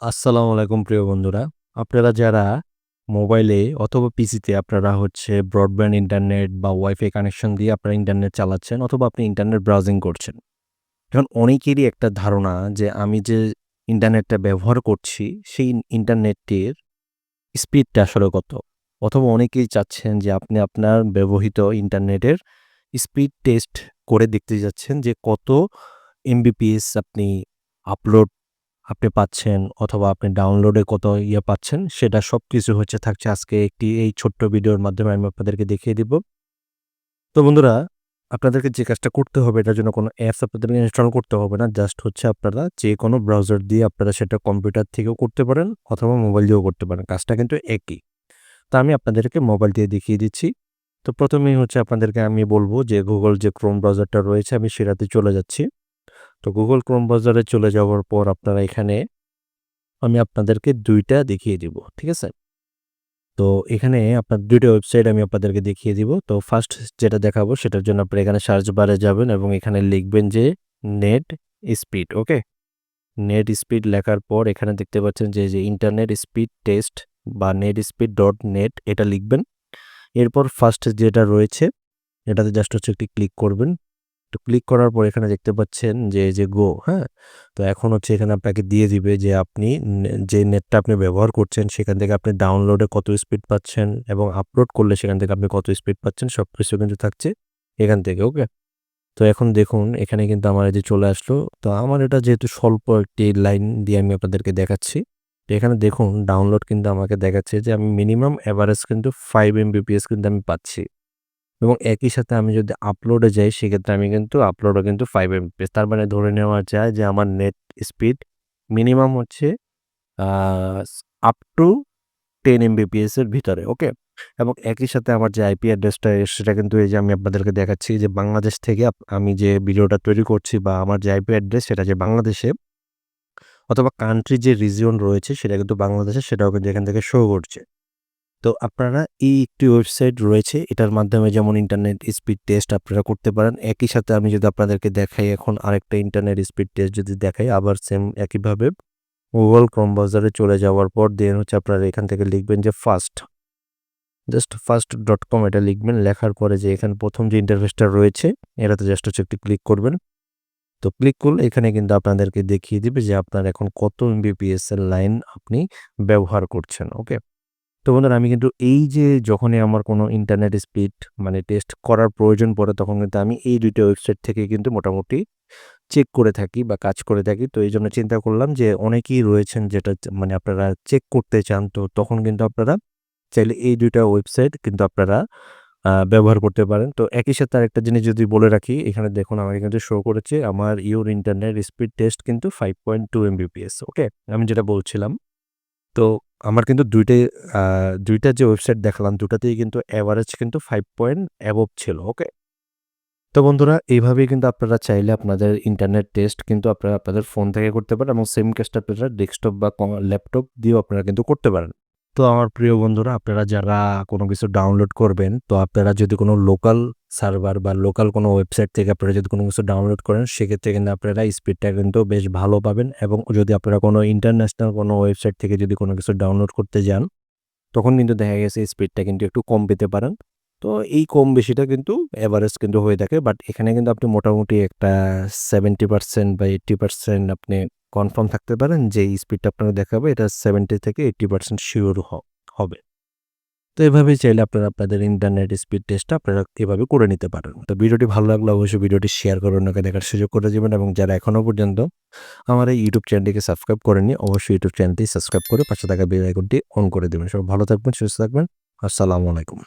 আসসালামু আলাইকুম প্রিয় বন্ধুরা। আপনারা যারা মোবাইলে অথবা পিসিতে আপনারা হচ্ছে ব্রডব্যান্ড ইন্টারনেট বা ওয়াইফাই কানেকশন দিয়ে আপনারা ইন্টারনেট চালাচ্ছেন অথবা আপনি ইন্টারনেট ব্রাউজিং করছেন। এখন অনেকেরই একটা ধারণা যে আমি যে ইন্টারনেটটা ব্যবহার করছি, সেই ইন্টারনেটটির স্পিডটা আসলে কত? অথবা অনেকেই চাচ্ছেন যে আপনি আপনার ব্যবহৃত ইন্টারনেটের স্পিড টেস্ট করে দেখতে যাচ্ছেন যে কত এমবিপিএস আপনি আপলোড আপনি পাচ্ছেন অথবা আপনি ডাউনলোডে কত ইয়ে পাচ্ছেন, সেটা সব কিছু হচ্ছে থাকছে আজকে একটি এই ছোট্ট ভিডিওর মাধ্যমে আমি আপনাদেরকে দেখিয়ে দিব। তো বন্ধুরা, আপনাদেরকে যে কাজটা করতে হবে, এটার জন্য কোনো অ্যাপস আপনাদেরকে ইনস্টল করতে হবে না। জাস্ট হচ্ছে আপনারা যে কোনো ব্রাউজার দিয়ে আপনারা সেটা কম্পিউটার থেকেও করতে পারেন অথবা মোবাইল দিয়েও করতে পারেন। কাজটা কিন্তু একই। তা আমি আপনাদেরকে মোবাইল দিয়ে দেখিয়ে দিচ্ছি। তো প্রথমেই হচ্ছে আপনাদেরকে আমি বলব যে গুগল যে ক্রোম ব্রাউজারটা রয়েছে, আমি সেটাতে চলে যাচ্ছি। তো গুগল ক্রোম ব্রাউজারে চলে যাওয়ার পর আপনারা এখানে আমি আপনাদেরকে দুইটা দেখিয়ে দিব। ঠিক আছে? তো এখানে আপনার দুইটা ওয়েবসাইট আমি আপনাদেরকে দেখিয়ে দিব। তো ফার্স্ট যেটা দেখাবো সেটার জন্য আপনারা এখানে সার্চ বারে যাবেন এবং এখানে লিখবেন যে net speed, okay? Net speed লেখার পর এখানে দেখতে পাচ্ছেন যে, যে ইন্টারনেট স্পিড টেস্ট বা নেট স্পিড ডট নেট এটা লিখবেন। এরপর ফার্স্ট যেটা রয়েছে এটাতে জাস্ট হচ্ছে একটি ক্লিক করবেন। তো ক্লিক করার পর এখানে দেখতে পাচ্ছেন যে, যে গো, হ্যাঁ? তো এখন হচ্ছে এখানে আপনাকে দিয়ে দিবে যে আপনি যে নেটটা আপনি ব্যবহার করছেন সেখান থেকে আপনি ডাউনলোডে কত স্পিড পাচ্ছেন এবং আপলোড করলে সেখান থেকে আপনি কত স্পিড পাচ্ছেন সব কিছু কিন্তু থাকছে এখান থেকে, ওকে? তো এখন দেখুন এখানে কিন্তু আমার এই যে চলে আসলো। তো আমার এটা যেহেতু স্বল্প একটি লাইন দিয়ে আমি আপনাদেরকে দেখাচ্ছি। তো এখানে দেখুন ডাউনলোড কিন্তু আমাকে দেখাচ্ছে যে আমি মিনিমাম এভারেজ কিন্তু 5 এমবিপিএস কিন্তু আমি পাচ্ছি। এবং একই সাথে আমি যদি আপলোডে যাই সেক্ষেত্রে আমি কিন্তু আপলোডও কিন্তু 5 এমবিপিএস তার মানে ধরে নেওয়া যায় যে আমার নেট স্পিড মিনিমাম হচ্ছে আপ টু 10 এমবিপিএস এর ভিতরে, ওকে? এবং একই সাথে আমার যে আইপি অ্যাড্রেসটা সেটা কিন্তু এই যে আমি আপনাদেরকে দেখাচ্ছি যে বাংলাদেশ থেকে আমি যে ভিডিওটা তৈরি করছি বা আমার যে আইপি অ্যাড্রেস সেটা যে বাংলাদেশে অথবা কান্ট্রি যে রিজিয়ন রয়েছে সেটা কিন্তু বাংলাদেশে সেটাও কিন্তু এখান থেকে শো করছে। তো আপনারা এই একটি ওয়েবসাইট রয়েছে এটার মাধ্যমে যেমন ইন্টারনেট স্পিড টেস্ট আপনারা করতে পারেন। একই সাথে আমি যদি আপনাদেরকে দেখাই এখন আরেকটা ইন্টারনেট স্পিড টেস্ট যদি দেখাই আবার সেম একইভাবে গুগল ক্রোম ব্রাউজারে চলে যাওয়ার পর দেন হচ্ছে আপনারা এখান থেকে লিখবেন যে fast just fast dot com এটা লিখবেন। লেখার পরে যে এখানে প্রথম যে ইন্টারফেসটা রয়েছে এটাতে জাস্ট হচ্ছে একটু ক্লিক করবেন। তো ক্লিক করলে এখানে কিন্তু আপনাদেরকে দেখিয়ে দিবে যে আপনার এখন কত এমবিপিএস এর লাইন আপনি ব্যবহার করছেন, ওকে? তো বন্ধুরা আমি কিন্তু এই যে যখনই আমার কোনো ইন্টারনেট স্পিড মানে টেস্ট করার প্রয়োজন পড়ে তখন কিন্তু আমি এই ২ টা ওয়েবসাইট থেকে কিন্তু মোটামুটি চেক করে থাকি বা কাজ করে থাকি। তো এই জন্য চিন্তা করলাম যে অনেকেই রয়েছেন যেটা মানে আপনারা চেক করতে চান তো তখন কিন্তু আপনারা চাইলে এই ২ টা ওয়েবসাইট কিন্তু আপনারা ব্যবহার করতে পারেন। তো একই সাথে আরেকটা জিনিস যদি বলে রাখি এখানে দেখুন আমাকে কিন্তু শো করেছে আমার ইউর ইন্টারনেট স্পিড টেস্ট কিন্তু 5.2 এমবিপিএস, ওকে? আমি যেটা বলছিলাম। তো আমার কিন্তু ২ টাই আ ২ টা যে ওয়েবসাইট দেখালাম দুটাতেই কিন্তু অ্যাভারেজ কিন্তু ফাইভ পয়েন্ট অ্যাবভ ছিল, ওকে? তো বন্ধুরা এইভাবেই কিন্তু আপনারা চাইলে আপনাদের ইন্টারনেট টেস্ট কিন্তু আপনারা আপনাদের ফোন থেকে করতে পারেন এবং সেম কাজটা আপনারা ডেস্কটপ বা ল্যাপটপ দিয়েও আপনারা কিন্তু করতে পারেন। তো আমার প্রিয় বন্ধুরা আপনারা যারা কোনো কিছু ডাউনলোড করবেন তো আপনারা যদি কোনো লোকাল সার্ভার বা লোকাল কোনো ওয়েবসাইট থেকে আপনারা যদি কোনো কিছু ডাউনলোড করেন, সেক্ষেত্রে কিন্তু আপনারা স্পিডটা কিন্তু বেশ ভালো পাবেন এবং যদি আপনারা কোনো ইন্টারন্যাশনাল কোনো ওয়েবসাইট থেকে যদি কোনো কিছু ডাউনলোড করতে যান, তখন কিন্তু দেখা গেছে স্পিডটা কিন্তু একটু কম পেতে পারেন। তো এই কম বেশিটা কিন্তু এভারেজ কিন্তু হয়ে থাকে বাট এখানে কিন্তু আপনি মোটামুটি একটা 70% বা 80% আপনি কনফার্ম থাকতে পারেন যে স্পিডটা আপনাকে দেখাবে, এটা 70 থেকে 80% শিওর হ, হবে। তো এভাবেই চাইলে আপনারা আপনাদের ইন্টারনেট স্পিড টেস্টটা আপনারা এভাবে করে নিতে পারেন। তো ভিডিওটি ভালো লাগলে অবশ্যই ভিডিওটি শেয়ার করে অন্যকে দেখার সুযোগ করে দেবেন এবং যারা এখনও পর্যন্ত আমার এই ইউটিউব চ্যানেলটিকে সাবস্ক্রাইব করেনি অবশ্যই ইউটিউব চ্যানেলটি সাবস্ক্রাইব করে পাশে থাকা বেল আইকনটি অন করে দেবেন সব ভালো থাকবেন, সুস্থ থাকবেন। আসসালামু আলাইকুম।